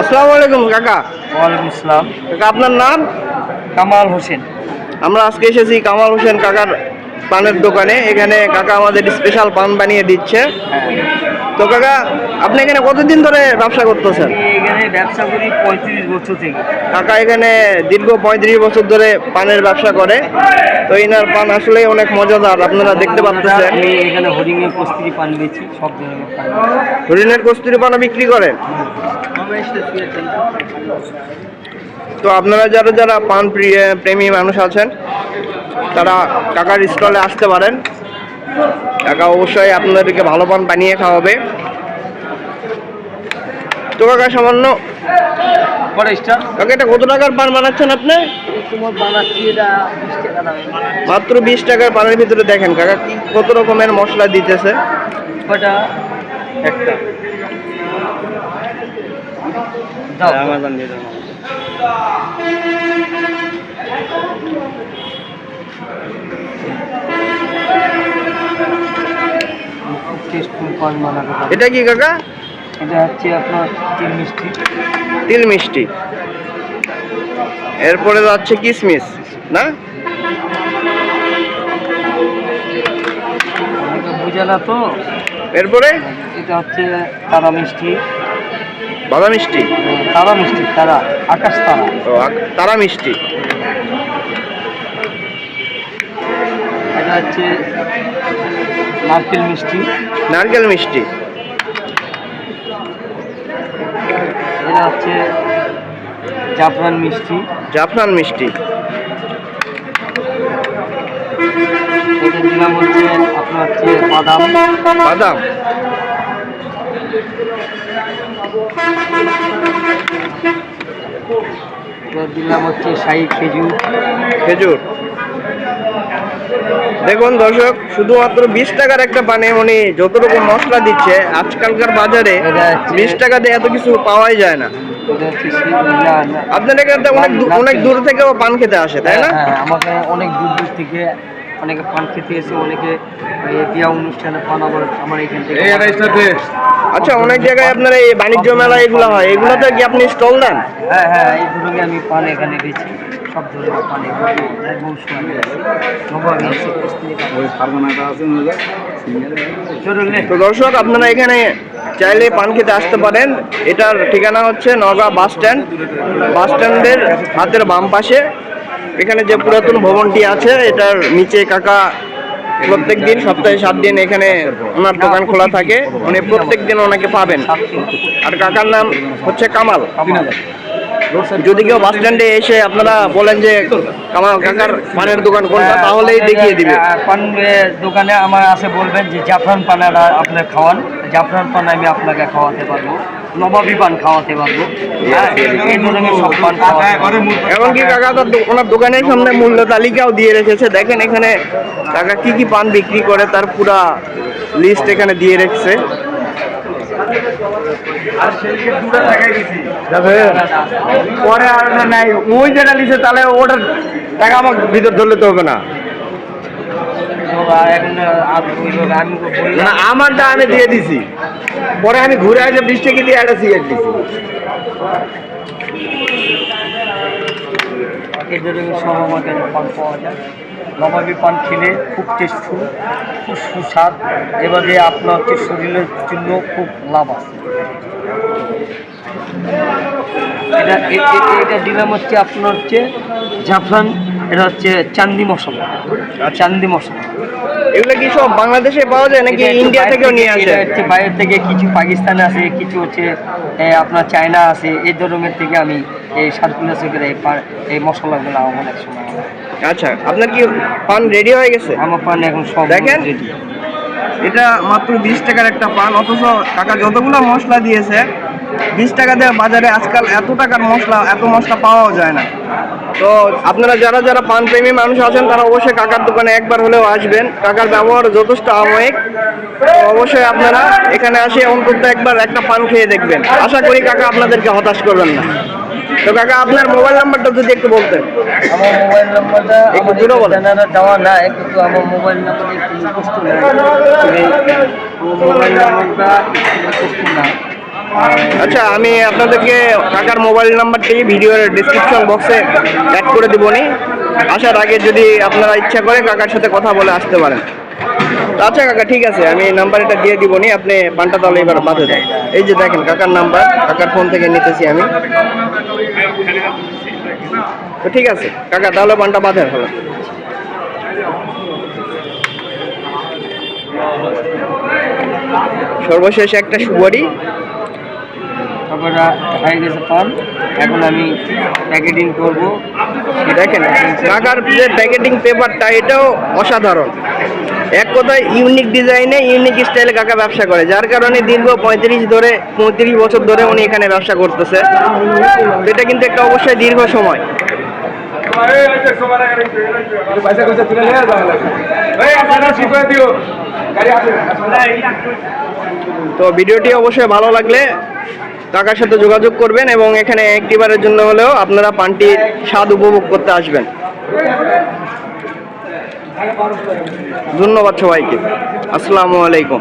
আসসালামু আলাইকুম কাকা। ওয়ালাইকুম আসসালাম। কাকা আপনার নাম? কামাল হোসেন। আমরা আজকে এসেছি কামাল হোসেন কাকার পানের দোকানে। এখানে কাকা আমাদের স্পেশাল পান বানিয়ে দিচ্ছে। তো কাকা আপনি এখানে কতদিন ধরে ব্যবসা করতেছেন? ব্যবসা করি পঁয়ত্রিশ বছর থেকে। কাকা এখানে দীর্ঘ পঁয়ত্রিশ বছর ধরে পানের ব্যবসা করে। তো এনার পান আসলে অনেক মজাদার আপনারা দেখতে পাচ্ছেন আমি এখানে হরিণের কস্তুরি পান বেছি সব ধরনের পান হরিণের কস্তুরি পানা বিক্রি করেন? তো আপনারা যারা যারা পান প্রিয়- প্রেমী মানুষ আছেন তারা কাকার স্টলে আসতে পারেন। কাকা অবশ্যই আপনাদেরকে ভালো পান বানিয়ে খাওয়াবে। তো কাকা সামান্য কাকা এটা কত টাকার পান বানাচ্ছেন আপনি? মাত্র বিশ টাকার পানের ভিতরে দেখেন কাকা কি কত রকমের মশলা দিতেছে। কটা? একটা। আমাজন দিয়ে দাও। টেস্টফুল পান বানাতে পারি। এটা কি কাকা? এটা হচ্ছে আপনার তিন মিষ্টি। তিল মিষ্টি। এরপরে যাচ্ছে কিসমিস না? অনেকে বুঝে না তো। এরপরে? এটা হচ্ছে তারা মিষ্টি। বাদাম মিষ্টি? তারা মিষ্টি তারা আকাশ তারা। ও তারা মিষ্টি। এটা হচ্ছে নারকেল মিষ্টি। নারকেল মিষ্টি। এটা হচ্ছে জাফরান মিষ্টি। জাফরান মিষ্টি। এটা দিলাম হচ্ছে আপনার হচ্ছে বাদাম। বাদাম। এটা দিলাম হচ্ছে শাহি খেজুর। খেজুর। দেখুন দর্শক শুধুমাত্র বিশ টাকার একটা পানে উনি যত রকম মশলা দিচ্ছে আজকালকার বাজারে বিশ টাকা দিয়ে এত কিছু পাওয়াই যায় না। আপনার এখানে অনেক দূর- অনেক দূর থেকেও পান খেতে আসে তাই না? হ্যাঁ আমাকে অনেক দূর দূর থেকে অনেকে পান খেতে এসে অনেকে বিয়া অনুষ্ঠানে পান আবার আমার এখান থেকে আচ্ছা অনেক জায়গায় আপনার এই বাণিজ্য মেলা এগুলো হয় এগুলোতে কি আপনি স্টল দেন? হ্যাঁ হ্যাঁ এই ধরনের আমি পান এখানে বেছি সব ধরনের পান তো দর্শক আপনারা এখানে চাইলে পান খেতে আসতে পারেন। এটার ঠিকানা হচ্ছে নগা বাস স্ট্যান্ড। বাস স্ট্যান্ডের হাতের বাম পাশে। এখানে যে পুরাতন ভবনটি আছে এটার নিচে কাকা প্রত্যেক দিন সপ্তাহে সাত দিন এখানে ওনার দোকান খোলা থাকে। উনি প্রত্যেক দিন ওনাকে পাবেন। আর কাকার নাম হচ্ছে কামাল। যদি কেউ বাস স্ট্যান্ডে এসে আপনারা বলেন যে কামাল কাকার পানের দোকান কোনটা? তাহলেই দেখিয়ে দিবে। পান দোকানে আমার আছে বলবেন যে জাফরান পানাটা আপনার খাওয়ান। জাফরান পান আমি আপনাকে খাওয়াতে পারব। নবাবি পান খাওয়াতে পারব। হ্যাঁ। এমনকি কাকা তার ওনার দোকানের সামনে মূল্য তালিকাও দিয়ে রেখেছে। দেখেন এখানে কাকা কি কি পান বিক্রি করে তার পুরা লিস্ট এখানে দিয়ে রেখেছে। পরে আর নাই। ওই যেটা লিখে তাহলে ওটার টাকা আমাকে ভিতর ধরলে তো হবে না তো আর এখন আর ওই লোক আমি বললাম না। আমারটা আমি দিয়ে দিছি। পরে আমি ঘুরে আসে বিশ টাকা দিয়ে একটা সিগারেট দিছি। সব আমাকে পান পাওয়া যায় নবাবি পান খেলে খুব টেস্টফুল খুব সুস্বাদ এবারে আপনার হচ্ছে শরীরের জন্য খুব লাভ আছে। এটা এটা দিলাম হচ্ছে আপনার হচ্ছে জাফরান এটা হচ্ছে চান্দি মশলা। চান্দি মশলা। এগুলো কি সব বাংলাদেশে পাওয়া যায় নাকি ইন্ডিয়া থেকেও নিয়ে আসে? হচ্ছে বাইরে থেকে কিছু পাকিস্তান আছে কিছু হচ্ছে আপনার চায়না আছে এই ধরনের থেকে আমি এই সাতগুলো থেকে এই এই মশলাগুলো অনেক সময় আচ্ছা আপনার কি পান রেডি হয়ে গেছে? আমার পান এখন সব দেখেন। এটা মাত্র বিশ টাকার একটা পান অথচ কাকা যতগুলো মশলা দিয়েছে বিশ টাকা দিয়ে বাজারে আজকাল এত টাকার মশলা এত মশলা পাওয়াও যায় না। তো আপনারা যারা যারা পান প্রেমী মানুষ আছেন তারা অবশ্যই কাকার দোকানে একবার হলেও আসবেন। কাকার ব্যবহার যথেষ্ট আময়িক তো অবশ্যই আপনারা এখানে আসে অন্তত একবার একটা পান খেয়ে দেখবেন। আশা করি কাকা আপনাদেরকে হতাশ করবেন না। তো কাকা আপনার মোবাইল নাম্বারটা যদি একটু বলতেন। আমার মোবাইল নাম্বারটা একটু বলেন। জানারা দেওয়া নাই কিন্তু আমার মোবাইল নাম্বার একটু মুখস্থ নাই মোবাইল নাম্বারটা মুখস্থ না। আচ্ছা আমি আপনাদেরকে কাকার মোবাইল নাম্বারটি ভিডিওর ডিসক্রিপশন বক্সে অ্যাড করে দিবনি আসার আগে যদি আপনারা ইচ্ছা করে কাকার সাথে কথা বলে আসতে পারেন। আচ্ছা কাকা, ঠিক আছে, আমি নাম্বার এটা দিয়ে দিবনি আপনি পানটা তাহলে এবার বাঁধে দেন। এই যে দেখেন, কাকার নাম্বার, কাকার ফোন থেকে নিতেছি আমি। তো ঠিক আছে, কাকা, তাহলে পানটা বাঁধে হলো। সর্বশেষ একটা সুপারি। তারপরে হয়ে গেছে পান এখন আমি প্যাকেটিং করব। দেখেন কাকার যে প্যাকেটিং পেপারটা এটাও অসাধারণ। এক কথায় ইউনিক ডিজাইনে ইউনিক স্টাইলে কাকা ব্যবসা করে। যার কারণে দীর্ঘ পঁয়ত্রিশ ধরে, পঁয়ত্রিশ বছর ধরে উনি এখানে ব্যবসা করতেছে। এটা কিন্তু একটা অবশ্যই দীর্ঘ সময়। তো ভিডিওটি অবশ্যই ভালো লাগলে কাকার সাথে যোগাযোগ করবেন এবং এখানে একটিবারের জন্য হলেও আপনারা পানটির স্বাদ উপভোগ করতে আসবেন। ধন্যবাদ সবাইকে। আসসালামু আলাইকুম।